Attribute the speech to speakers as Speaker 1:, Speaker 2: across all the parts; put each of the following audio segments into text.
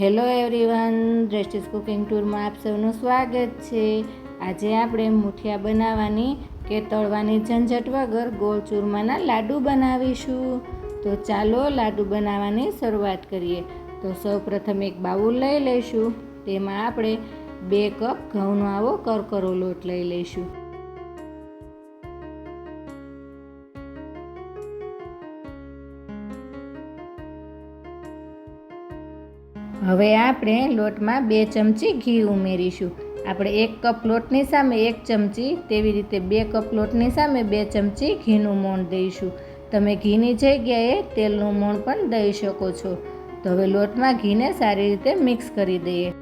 Speaker 1: Hello everyone, દ્રષ્ટિસ cooking ટૂરમાં આપ સૌનું સ્વાગત છે. આજે આપણે મુઠિયા બનાવવાની કે તળવાની ઝંઝટ વગર ગોળ ચૂરમાના લાડુ બનાવીશું. તો ચાલો લાડુ બનાવવાની શરૂઆત કરીએ. તો સૌપ્રથમ એક બાઉલ લઈ લઈશું. તેમાં આપણે બે કપ ઘઉંનો આવો કરકરો લોટ લઈ લઈશું. હવે આપણે લોટમાં બે ચમચી ઘી ઉમેરીશું. આપણે એક કપ લોટની સામે એક ચમચી, તેવી રીતે બે કપ લોટની સામે બે ચમચી ઘીનું મોણ દઈશું. તમે ઘીની જગ્યાએ તેલનું મોણ પણ દઈ શકો છો. તો હવે લોટમાં ઘીને સારી રીતે મિક્સ કરી દઈએ.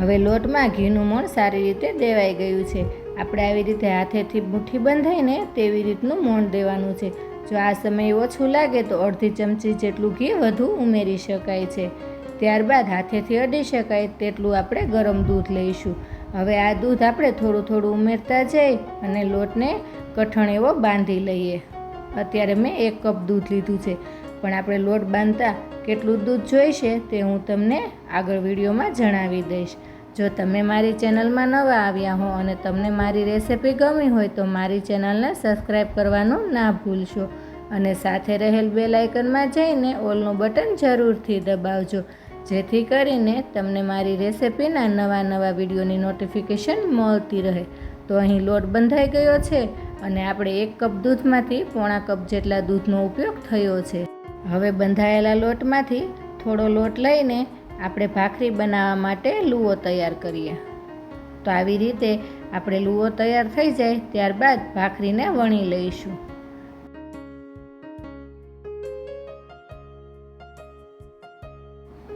Speaker 1: હવે લોટમાં ઘીનું મોણ સારી રીતે દેવાઈ ગયું છે. આપણે આવી રીતે હાથેથી મુઠ્ઠી બંધાઈને તેવી રીતનું મોણ દેવાનું છે. જો આ સમય ઓછું લાગે તો અડધી ચમચી જેટલું ઘી વધુ ઉમેરી શકાય છે. ત્યારબાદ હાથેથી અડી શકાય તેટલું આપણે ગરમ દૂધ લઈશું. હવે આ દૂધ આપણે થોડું થોડું ઉમેરતા જઈ અને લોટને કઠણ એવો બાંધી લઈએ. અત્યારે મેં એક કપ દૂધ લીધું છે. પણ આપણે લોટ બાંધતા કેટલું દૂધ જોઈશે તે હું તમને આગળ વિડીયોમાં જણાવી દઈશ. જો તમે મારી ચેનલમાં નવા આવ્યા હો અને તમને મારી રેસિપી ગમી હોય તો મારી ચેનલને સબસ્ક્રાઈબ કરવાનું ના ભૂલશો. અને સાથે રહેલ બેલ આઇકનમાં જઈને ઓલનું બટન જરૂરથી દબાવજો. જેથી કરીને તમને મારી રેસિપીના નવા નવા વિડીયોની નોટિફિકેશન મળતી રહે. તો અહીં લોટ બંધાઈ ગયો છે અને આપણે એક કપ દૂધમાંથી પોણા કપ જેટલા દૂધનો ઉપયોગ થયો છે. હવે બંધાયેલા લોટમાંથી થોડો લોટ લઈને આપણે ભાખરી બનાવવા માટે લૂવો તૈયાર કરીએ. તો આવી રીતે આપણે લૂવો તૈયાર થઈ જાય ત્યારબાદ ભાખરીને વણી લઈશું.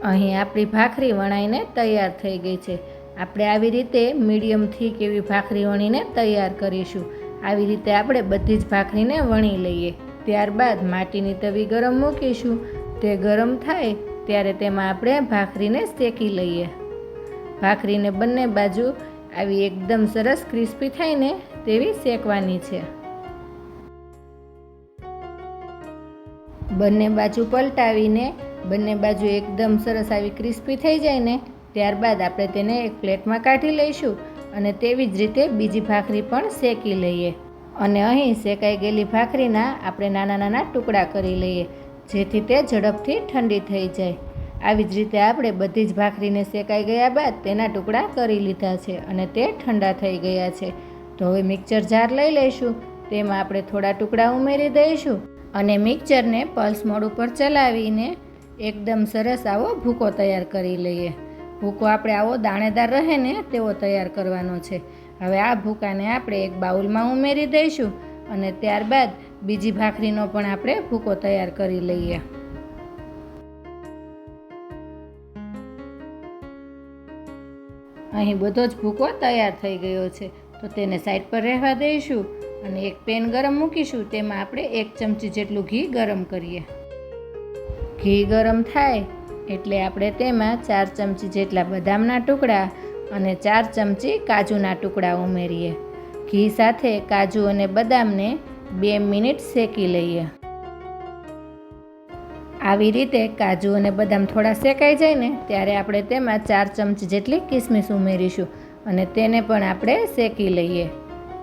Speaker 1: અહીં આપણી ભાખરી વણાઈને તૈયાર થઈ ગઈ છે. આપણે આવી રીતે મીડિયમથી કેવી ભાખરી વણીને તૈયાર કરીશું. આવી રીતે આપણે બધી જ ભાખરીને વણી લઈએ. ત્યારબાદ માટીની તવી ગરમ મૂકીશું. તે ગરમ થાય ત્યારે તેમાં આપણે ભાખરીને શેકી લઈએ. ભાખરીને બંને બાજુ આવી એકદમ સરસ ક્રિસ્પી થાય ને તેવી શેકવાની છે. બંને બાજુ પલટાવીને બંને બાજુ એકદમ સરસ આવી ક્રિસ્પી થઈ જાય ને, ત્યારબાદ આપણે તેને એક પ્લેટમાં કાઢી લઈશું અને તેવી જ રીતે બીજી ભાખરી પણ શેકી લઈએ. અને અહીં શેકાઈ ગયેલી ભાખરીના આપણે નાના નાના ટુકડા કરી લઈએ, જેથી તે ઝડપથી ઠંડી થઈ જાય. આવી જ રીતે આપણે બધી જ ભાખરીને શેકાઈ ગયા બાદ તેના ટુકડા કરી લીધા છે અને તે ઠંડા થઈ ગયા છે. તો હવે મિક્સર જાર લઈ લઈશું, તેમાં આપણે થોડા ટુકડા ઉમેરી દઈશું અને મિક્સરને પલ્સ મોડ ઉપર ચલાવીને એકદમ સરસ આવો ભૂકો તૈયાર કરી લઈએ. ભૂકો આપણે આવો દાણેદાર રહે ને, તેવો તૈયાર કરવાનો છે. હવે આ ભૂકાને આપણે એક બાઉલમાં ઉમેરી દઈશું અને ત્યારબાદ બીજી ભાખરીનો પણ આપણે ભૂકો તૈયાર કરી લઈએ. અહીં બધો જ ભૂકો તૈયાર થઈ ગયો છે. તો તેને સાઈડ પર રહેવા દઈશું અને એક પેન ગરમ મૂકીશું. તેમાં આપણે એક ચમચી જેટલું ઘી ગરમ કરીએ. ઘી ગરમ થાય એટલે આપણે તેમાં ચાર ચમચી જેટલા બદામના ટુકડા અને ચાર ચમચી કાજુના ટુકડા ઉમેરીએ. ઘી સાથે કાજુ અને બદામને બે મિનિટ શેકી લઈએ. આવી રીતે કાજુ અને બદામ થોડા શેકાઈ જાય ને ત્યારે આપણે તેમાં ચાર ચમચી જેટલી કિસમિસ ઉમેરીશું અને તેને પણ આપણે શેકી લઈએ.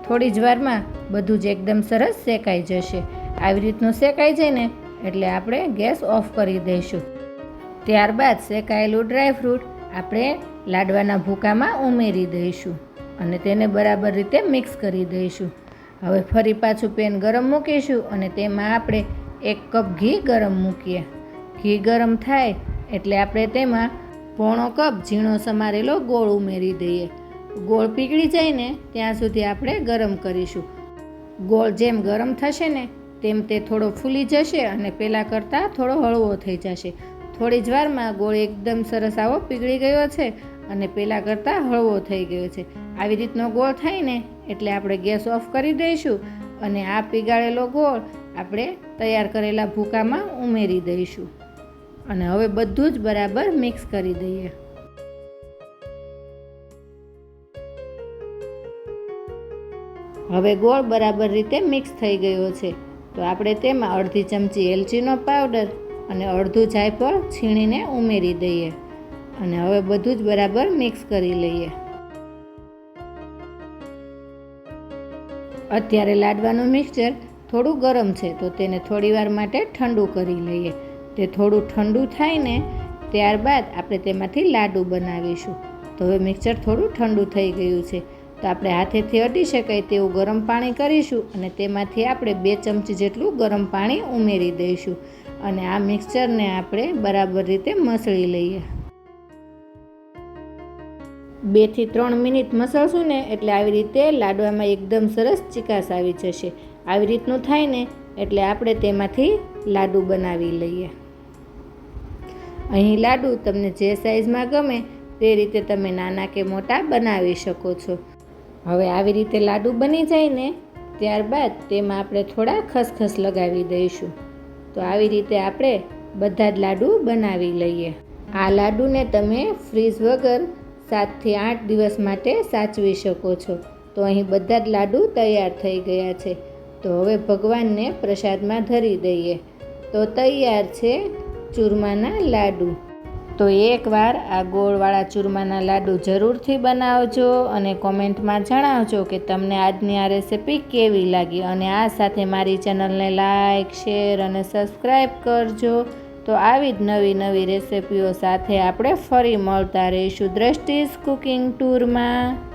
Speaker 1: થોડી જ વારમાં બધું જ એકદમ સરસ શેકાઈ જશે. આવી રીતનું શેકાઈ જાય ને એટલે આપણે ગેસ ઓફ કરી દઈશું. ત્યારબાદ શેકાયેલું ડ્રાયફ્રૂટ આપણે લાડવાના ભૂકામાં ઉમેરી દઈશું અને તેને બરાબર રીતે મિક્સ કરી દઈશું. હવે ફરી પાછું પેન ગરમ મૂકીશું અને તેમાં આપણે એક કપ ઘી ગરમ મૂકીએ. ઘી ગરમ થાય એટલે આપણે તેમાં પોણો કપ ઝીણો સમારેલો ગોળ ઉમેરી દઈએ. ગોળ પીગળી જાય ને ત્યાં સુધી આપણે ગરમ કરીશું. ગોળ જેમ ગરમ થશે ને તેમ તે થોડો ફૂલી જશે અને પહેલાં કરતાં થોડો હળવો થઈ જશે. થોડી જ વારમાં ગોળ એકદમ સરસ આવો પીગળી ગયો છે અને પહેલાં કરતાં હળવો થઈ ગયો છે. આવી રીતનો ગોળ થાય ને એટલે આપણે ગેસ ઓફ કરી દઈશું અને આ પીગાળેલો ગોળ આપણે તૈયાર કરેલા ભૂકામાં ઉમેરી દઈશું. અને હવે બધું જ બરાબર મિક્સ કરી દઈએ. હવે ગોળ બરાબર રીતે મિક્સ થઈ ગયો છે. તો આપણે તેમાં અડધી ચમચી એલચીનો પાવડર અને અડધું જાયફળ છીણીને ઉમેરી દઈએ અને હવે બધું જ બરાબર મિક્સ કરી લઈએ. અત્યારે લાડવાનું મિક્સચર થોડું ગરમ છે તો તેને થોડીવાર માટે ઠંડુ કરી લઈએ. તે થોડું ઠંડુ થાય ને ત્યારબાદ આપણે તેમાંથી લાડુ બનાવીશું. તો હવે મિક્સચર થોડું ઠંડુ થઈ ગયું છે. તો આપણે હાથેથી અટી શકાય તેવું ગરમ પાણી કરીશું અને તેમાંથી આપણે બે ચમચી જેટલું ગરમ પાણી ઉમેરી દઈશું અને આ મિક્સચરને આપણે બરાબર રીતે મસળી લઈએ. બેથી ત્રણ મિનિટ મસળશું ને એટલે આવી રીતે લાડવામાં એકદમ સરસ ચિકાસ આવી જશે. આવી રીતનું થાય ને એટલે આપણે તેમાંથી લાડુ બનાવી લઈએ. અહીં લાડુ તમને જે સાઇઝમાં ગમે તે રીતે તમે નાના કે મોટા બનાવી શકો છો. હવે આવી રીતે લાડુ બની જાય ને, ત્યારબાદ તેમાં આપણે થોડા ખસખસ લગાવી દઈશું. તો આવી રીતે આપણે બધા જ લાડુ બનાવી લઈએ. આ લાડુને તમે ફ્રીઝ વગર સાતથી આઠ દિવસ માટે સાચવી શકો છો. તો અહીં બધા જ લાડુ તૈયાર થઈ ગયા છે. તો હવે ભગવાનને પ્રસાદમાં ધરી દઈએ. તો તૈયાર છે ચૂરમાના લાડુ. તો એકવાર આ ગોળવાળા ચૂરમાના લાડુ જરૂરથી બનાવજો અને કોમેન્ટમાં જણાવજો કે તમને આજની આ રેસિપી કેવી લાગી અને આ સાથે મારી ચેનલને લાઇક શેર અને સબસ્ક્રાઈબ કરજો. તો આવી જ નવી નવી રેસિપીઓ સાથે આપણે ફરી મળતા રહીશું દ્રષ્ટિસ કુકિંગ ટૂરમાં.